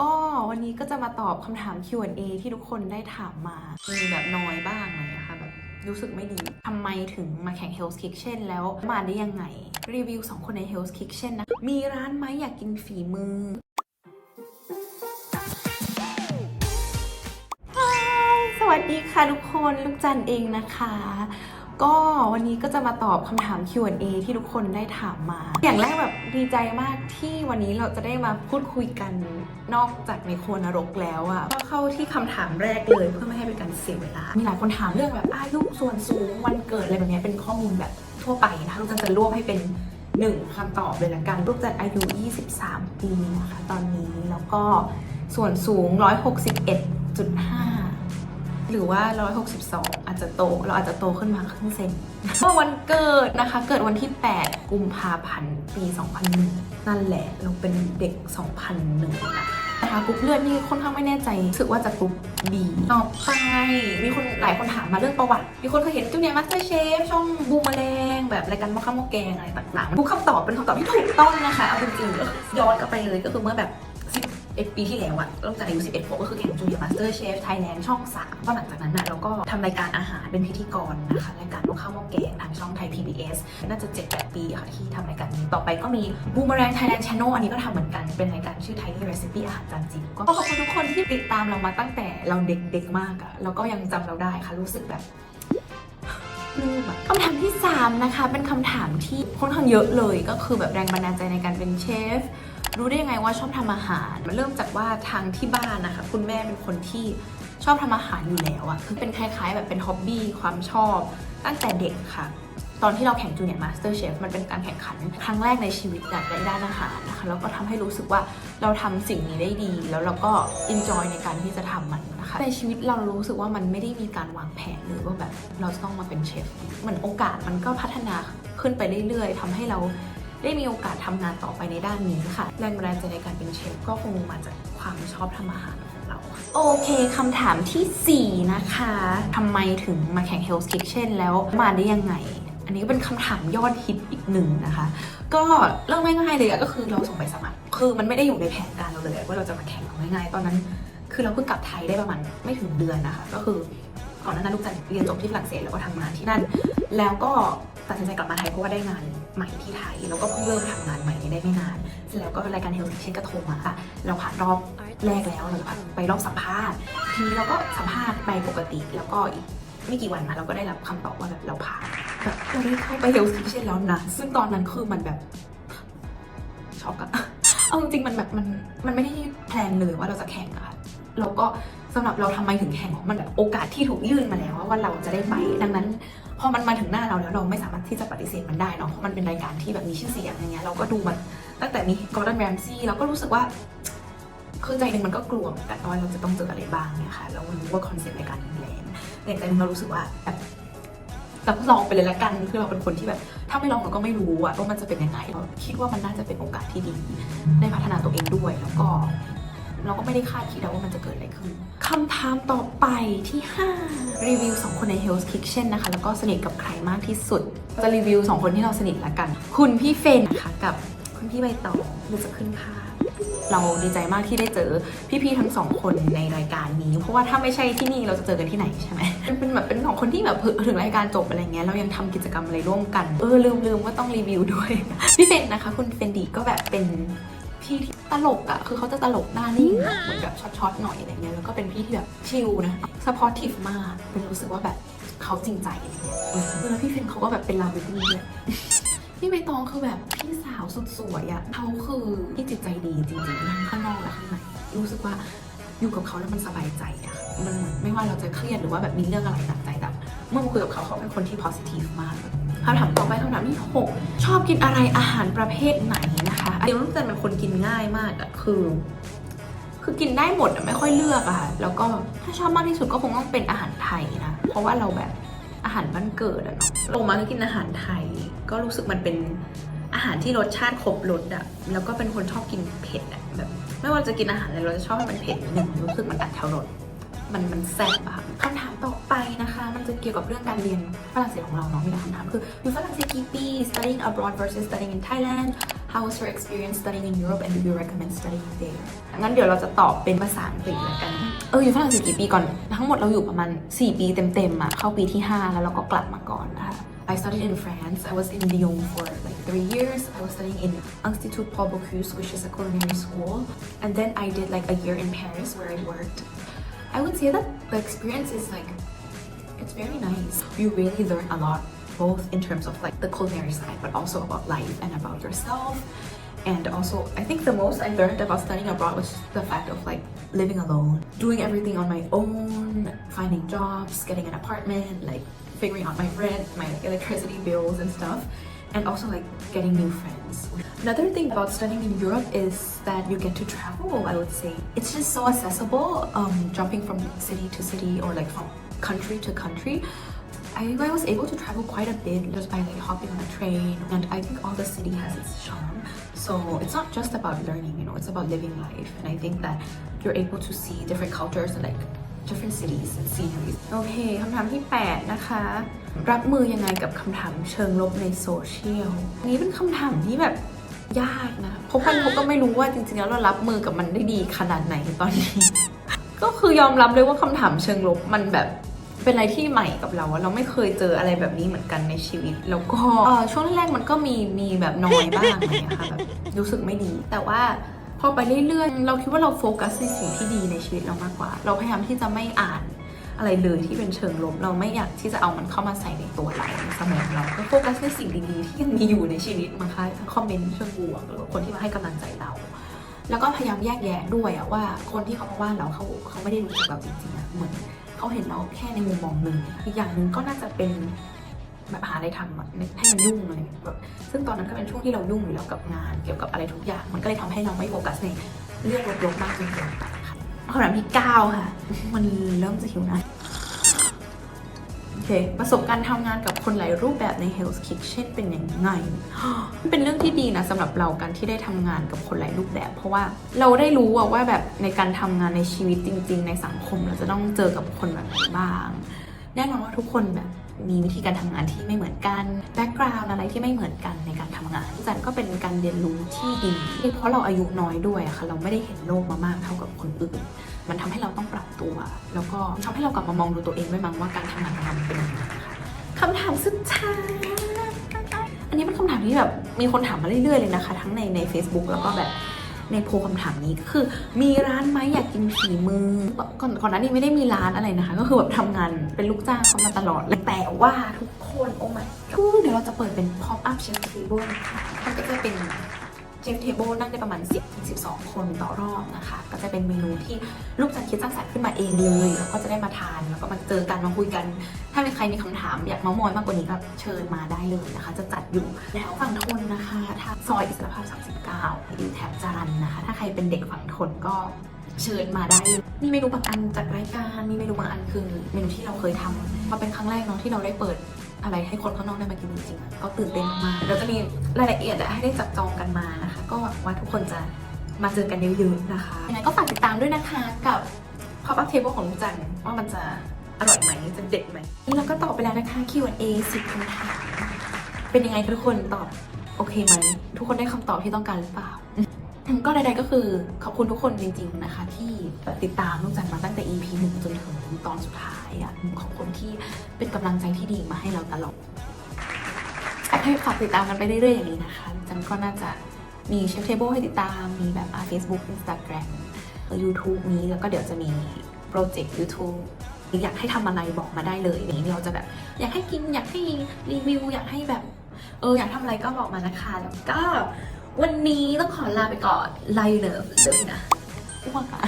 ก็วันนี้ก็จะมาตอบคำถาม Q&A ที่ทุกคนได้ถามมา มีแบบน้อยบ้างเลยอะค่ะแบบรู้สึกไม่ดี ทำไมถึงมาแข่ง Hell's Kitchen แล้วมาได้ยังไง รีวิว 2 คนใน Hell's Kitchen นะ มีร้านไหมอยากกินฝีมือสวัสดีค่ะทุกคน ลูกจันเองนะคะ ก็วันนี้ก็จะมาตอบคำถาม Q&A ที่ทุกคนได้ถามมา อย่างแรกแบบดีใจมากที่วันนี้เราจะได้มาพูดคุยกันนอกจากในโคนรกแล้วอะก็เข้าที่คำถามแรกเลยเพื่อไม่ให้เป็นการเสียเวลา มีหลายคนถามเรื่องแบบอายุส่วนสูงวันเกิดอะไรแบบนี้เป็นข้อมูลแบบทั่วไปนะคะลูกจันจะรวบให้เป็นหนึ่งคำตอบเลยละกันลูกจันอายุ 23 ปีนะคะตอนนี้แล้วก็ส่วนสูง 161.5 หรือว่า 162 อาจจะโต เราอาจจะโตขึ้นมาครึ่งเซนเมื่อวันเกิดนะคะ เกิดวันที่ 8 กุมภาพันธ์ปี 2001 นั่นแหละ เราเป็นเด็ก 2001นะคะกรุ๊ปเลือดนี่ค่อนข้างไม่แน่ใจรู้สึกว่าจะกรุ๊ปดีต่อไปมีคนหลายคนถามมาเรื่องประวัติ มีคนเคยเห็นจูเนียร์มาสเตอร์เชฟช่องบูมแมลงแบบรายการมอข้าวหมอแกงอะไรต่างๆทุกคำตอบเป็นคำตอบที่ถูกต้องนะคะเอาจริงๆย้อนกลับไปเลยก็คือเมื่อแบบ 11ปีที่แล้วอะตั้งแต่อายุ11ขวบก็คือแข่งจูเนียร์มาสเตอร์เชฟไทยแลนด์ช่อง3ก็หลังจากนั้นอะเราก็ทำรายการอาหารเป็นพิธีกรนะคะรายการลูกข้าวหม้อแกงทางช่องไทย PBS น่าจะ7-8ปีค่ะที่ทำรายการนี้ต่อไปก็มีบูมแรงไทยแลนด์ช n น e l อันนี้ก็ทำเหมือนกันเป็นรายการชื่อไทยที่ Recipe อาหารจานจิ๋วก็ขอบคุณทุกคนที่ติดตามเรามาตั้งแต่เราเด็กๆมากอะแล้วก็ยังจำเราได้ค่ะรู้สึกแบบลืมอะคำถามที่ 3 นะคะ เป็นคำถามที่ค่อนข้างเยอะเลยก็คือแบบแรงบันดาลใจในการเป็นเชฟ รู้ได้ยังไงว่าชอบทำอาหารมันเริ่มจากว่าทางที่บ้านนะคะ คุณแม่เป็นคนที่ชอบทำอาหารอยู่แล้วอะคือเป็นคล้ายๆ แบบเป็นฮ็อบบี้ความชอบตั้งแต่เด็กค่ะ ตอนที่เราแข่งจูเนียร์มาสเตอร์เชฟมันเป็นการแข่งขันครั้งแรกในชีวิตแบบในด้านอาหารนะคะแล้วก็ทำให้รู้สึกว่าเราทำสิ่งนี้ได้ดี แล้วเราก็อินจอยในการที่จะทำมันนะคะในชีวิตเรารู้สึกว่ามันไม่ได้มีการวางแผนเลยว่าแบบเราจะต้องมาเป็นเชฟเหมือนโอกาสมันก็พัฒนาขึ้นไปเรื่อยๆทำให้เรา ได้มีโอกาสทำงานต่อไปในด้านนี้ค่ะ แรงบันดาลใจในการเป็นเชฟก็คงมาจากความชอบทำอาหารของเรา โอเคคำถามทีสี่ 4 นะคะทำไมถึงมาแข่ง Hell's Kitchen แล้วมาได้ยังไง อันนี้ก็เป็นคำถามยอดฮิตอีกหนึ่งนะคะ ก็เริ่มง่ายๆเลยอะก็คือเราส่งไปสมัคร คือมันไม่ได้อยู่ในแผนการเราเลยว่าเราจะมาแข่งเอาง่ายๆตอนนั้น คือเราเพิ่งกลับไทยได้ประมาณไม่ถึงเดือนนะคะ ก็คือ ก่อนหน้านั้นลูกจันเรียนจบที่ฝรั่งเศสแล้วก็ทำงานที่นั่น แล้วก็ตัดสินใจกลับมาไทยเพราะว่าได้งานใหม่ที่ไทย แล้วก็เพิ่งเริ่มทำงานใหม่นี้ได้ไม่นานเสร็จแล้วก็รายการ Health Kitchen ก็โทรมาค่ะเราผ่านรอบแรกแล้วเราผ่านไปรอบสัมภาษณ์ ทีนี้เราก็สัมภาษณ์ไปปกติ แล้วก็อีกไม่กี่วันมาเราก็ได้รับคำตอบว่าแบบเราผ่านแบบเราได้เข้าไป Health Kitchen แล้วนะซึ่งตอนนั้นคือมันแบบช็อกอะเอาจริงมันแบบมันมันไม่ได้แพลนเลยว่าเราจะแข่งอะค่ะเราก็ สำหรับเราทำไมถึงแข่งมันแบบโอกาสที่ถูกยื่นมาแล้วว่าเราจะได้ไป ดังนั้นพอมันมาถึงหน้าเราแล้วเราไม่สามารถที่จะปฏิเสธมันได้เนาะเพราะมันเป็นรายการที่แบบมีชื่อเสียงอย่างเงี้ยเราก็ดูมันตั้งแต่มีกอร์ดอนแรมซี่เราก็รู้สึกว่าคือใจหนึ่งมันก็กลัวเหมือนกันว่าเราจะต้องเจออะไรบ้างเนี่ยค่ะแล้วมันรู้ว่าคอนเซ็ปต์รายการมันแรงแต่ใจหนึงเรารู้สึกว่าแบบเราลองไปเลยละกันคือเราเป็นคนที่แบบ ถ้าไม่ลองเราก็ไม่รู้อะว่ามันจะเป็นยังไงเราคิดว่ามันน่าจะเป็นโอกาสที่ดีได้พัฒนาตัวเองด้วยแล้วก็ เราก็ไม่ได้คาดคิดเอาว่ามันจะเกิดอะไรขึ้น คำถามต่อไปที่ 5 รีวิว 2 คนใน Hell's Kitchen นะคะ แล้วก็สนิทกับใครมากที่สุด จะรีวิว 2 คนที่เราสนิทละกัน คุณพี่เฟนนะคะกับคุณพี่ใบตองดูจะขึ้นภาพเราดีใจมากที่ได้เจอพี่ๆทั้งสองคนในรายการนี้ เพราะว่าถ้าไม่ใช่ที่นี่เราจะเจอกันที่ไหนใช่ไหมมันเป็นแบบเป็นสองคนที่แบบถึงรายการจบอะไรเงี้ยเรายังทำกิจกรรมอะไรร่วมกัน เออลืมลืมว่าต้องรีวิวด้วย พี่เฟนนะคะ คุณเฟนดีก็แบบเป็น พี่ที่ตลกอะคือเขาจะตลกหน้านิ่งเหมือนแบบช็อตๆหน่อยอะไรเงี้ยแล้วก็เป็นพี่ที่แบบชิลนะสปอร์ตทีฟมากเป็นรู้สึกว่าแบบเขาจริงใจอะไรเงี้ยแล้วพี่เฟนเขาก็แบบเป็นลาบิวตี้ด้วยพี่ใบตองคือแบบพี่สาวสุดสวยอะเขาคือที่จิตใจดีจริงๆทั้งข้างนอกและข้างในรู้สึกว่าอยู่กับเขาแล้วมันสบายใจอะมันไม่ว่าเราจะเครียดหรือว่าแบบมีเรื่องอะไรหนักใจแต่เมื่อมาคุยกับเขาเขาเป็นคนที่ positive มากคำถามต่อไปคำถามที่หกชอบกินอะไรอาหารประเภทไหนนะคะ เดี๋ยวลูกจันเป็นคนกินง่ายมากอะคือ คือกินได้หมดอะไม่ค่อยเลือกอะค่ะ แล้วก็ถ้าชอบมากที่สุดก็คงต้องเป็นอาหารไทยนะ เพราะว่าเราแบบอาหารบ้านเกิดอะเนาะลงมาก็กินอาหารไทย ก็รู้สึกมันเป็นอาหารที่รสชาติครบรสอะแล้วก็เป็นคนชอบกินเผ็ดอะแบบ ไม่ว่าจะกินอาหารอะไรเราจะชอบให้มันเผ็ดหนึ่งรู้สึกมันตัดเท่ารสมันมันแซ่บอะค่ะคำถามต่อไปนะคะ มันจะเกี่ยวกับเรื่องการเรียนฝรั่งเศสของเราเนาะมีคำถามคืออยู่ฝรั่งเศสกี่ปี studying abroad versus studying in Thailand how was your experience studying in Europe and do you recommend studying there งั้นเดี๋ยวเราจะตอบเป็นภาษาอังกฤษแล้วกัน เอออยู่ฝรั่งเศสกี่ปีก่อน ทั้งหมดเราอยู่ประมาณ 4 ปีเต็มๆอะเข้าปีที่ 5 แล้วเราก็กลับมาก่อนนะคะ I studied in France. I was in Lyon for like three years. I was studying in Institut Paul Bocuse, which is a culinary school. And then I did like a year in Paris where I worked. I would say that the experience is like it's very nice. You really learn a lot, both in terms of like the culinary side, but also about life and about yourself. And also, I think the most I learned about studying abroad was the fact of like living alone, doing everything on my own, finding jobs, getting an apartment, like figuring out my rent, my electricity bills and stuff, and also like getting new friends. Another thing about studying in Europe is that you get to travel, I would say. It's just so accessible, um, jumping from city to city or like from country to country. I, I was able to travel quite a bit just by like hopping on a train and I think all the city has its charm. So it's not just about learning, you know, it's about living life. And I think that you're able to see different cultures and like different cities and sceneries โอเคคำถามที่ 8 นะคะ รับมือยังไงกับคำถามเชิงลบในโซเชียลอันนี้เป็นคำถามที่แบบยากนะเพราะพันเขาก็ไม่รู้ว่าจริงๆ แล้วเรารับมือกับมันได้ดีขนาดไหนตอนนี้ ก็คือยอมรับเลยว่าคำถามเชิงลบมันแบบ เป็นอะไรที่ใหม่กับเราอะเราไม่เคยเจออะไรแบบนี้เหมือนกันในชีวิต แล้วก็เอ่อช่วงแรกๆมันก็มีมีแบบน้อยบ้างอะไรอย่างเงี้ยค่ะแบบรู้สึกไม่ดี แต่ว่าพอไปเรื่อยๆ เราคิดว่าเราโฟกัสในสิ่งที่ดีในชีวิตเรามากกว่า เราพยายามที่จะไม่อ่านอะไรเลยที่เป็นเชิงลบ เราไม่อยากที่จะเอามันเข้ามาใส่ในตัวเราในสมองเราก็โฟกัสในสิ่งดีๆ ที่ยังมีอยู่ในชีวิตมาค่ะทั้งคอมเมนต์เชิงบวกหรือว่าคนที่มาให้กำลังใจเรา แล้วก็พยายามแยกแยะด้วยอะว่าคนที่เขามาว่าเราเขาเขาไม่ได้รู้จักเราจริงๆอะเหมือน เขาเห็นเราแค่ในมุมมองหนึ่งอีกอย่างหนึ่งก็น่าจะเป็นแบบหาอะไรทำอะให้มันยุ่งอะไรอย่างเลยแบบซึ่งตอนนั้นก็เป็นช่วงที่เรายุ่งอยู่แล้วกับงาน เกี่ยวกับอะไรทุกอย่าง มันก็เลยทำให้เราไม่โฟกัสในเรื่องลบๆมากจนเกินไปค่ะคำถามที่9ค่ะมันเริ่มจะหิวนะ อเคประสบการณ์ทำงานกับคนหลายรูปแบบใน Hell's Kitchen เป็นยังไงมันเป็นเรื่องที่ดีนะสำหรับเราการที่ได้ทำงานกับคนหลายรูปแบบ เพราะว่าเราได้รู้ว่าแบบในการทำงานในชีวิตจริง ๆ ในสังคมเราจะต้องเจอกับคนแบบไหนบ้าง แน่นอนว่าทุกคนแบบมีวิธีการทำงานที่ไม่เหมือนกันแบ็กกราวน์อะไรที่ไม่เหมือนกันในการทำงานจันก็เป็นการเรียนรู้ที่ดี เพราะเราอายุน้อยด้วยค่ะ เราไม่ได้เห็นโลกมามากเท่ากับคนอื่น มันทำให้เราต้องปรับตัว แล้วก็ทำให้เรากลับมามองดูตัวเองด้วยมั้งว่าการทำงานของเราเป็นยังไงนะคะคำถามสุดท้ายอันนี้เป็นคำถามที่แบบมีคนถามมาเรื่อยๆเลยนะคะ ทั้งในใน Facebook แล้วก็แบบในโพลคำถามนี้ก็คือ มีร้านไหมอยากกินฝีมือก่อนก่อนหน้านี้ไม่ได้มีร้านอะไรนะคะ ก็คือแบบทำงานเป็นลูกจ้างเขามาตลอดแต่ว่าทุกคน โอ้ my god เดี๋ยวเราจะเปิดเป็น pop up chef table นะคะมันก็จะเป็น เชฟเทเบิลนั่งได้ประมาณ 10-12 คนต่อรอบนะคะ ก็จะเป็นเมนูที่ลูกจันคิดสร้างสรรค์ขึ้นมาเองเลยแล้วก็จะได้มาทานแล้วก็มาเจอกันมาคุยกัน ถ้ามีใครมีคำถามอยากเมาท์มอยมากกว่านี้ก็เชิญมาได้เลยนะคะ จะจัดอยู่แล้วฝั่งทนนะคะทางซอยอิสรภาพ 39อยู่แถบจรันนะคะ ถ้าใครเป็นเด็กฝั่งทนก็เชิญมาได้เลยมีเมนูบางอันจากรายการ มีเมนูบางอันคือเมนูที่เราเคยทำมาเป็นครั้งแรกเนาะที่เราได้เปิด อะไรให้คนข้างนอกได้มากินจริงๆก็ตื่นเต้นมากเราจะมีรายละเอียดให้ได้จับจองกันมานะคะ ก็หวังว่าทุกคนจะมาเจอกันเยอะๆนะคะยังไงก็ฝากติดตามด้วยนะคะกับ pop up table ของลุงจันว่ามันจะอร่อยไหมจะเด็ดไหมนี่เราก็ตอบไปแล้วนะคะ Q&A 10คำถามเป็นยังไงทุกคนตอบโอเคไหมทุกคนได้คำตอบที่ต้องการหรือเปล่า ก็ใดๆก็คือขอบคุณทุกคนจริง ๆนะคะ ที่ติดตามลูกจันมาตั้งแต่ EP หนึ่งจนถึงตอนสุดท้ายอะขอบคุณที่เป็นกำลังใจที่ดีมาให้เราตลอดให้ฝากติดตามกันไปเรื่อยๆอย่างนี้นะคะจันก็น่าจะมีเชฟเทเบิลให้ติดตาม มีแบบอ่า Facebook Instagram เอ่อ YouTube นี้แล้วก็เดี๋ยวจะมีโปรเจกต์ YouTube อยากให้ทำอะไรบอกมาได้เลยนี้เราจะแบบ อยากให้กินอยากให้รีวิวอยากให้แบบ เอออยากทำอะไรก็บอกมานะคะ แล้วก็ วันนี้ต้องขอลาไปก่อนไลเลิฟเลยนะอ้วกอะ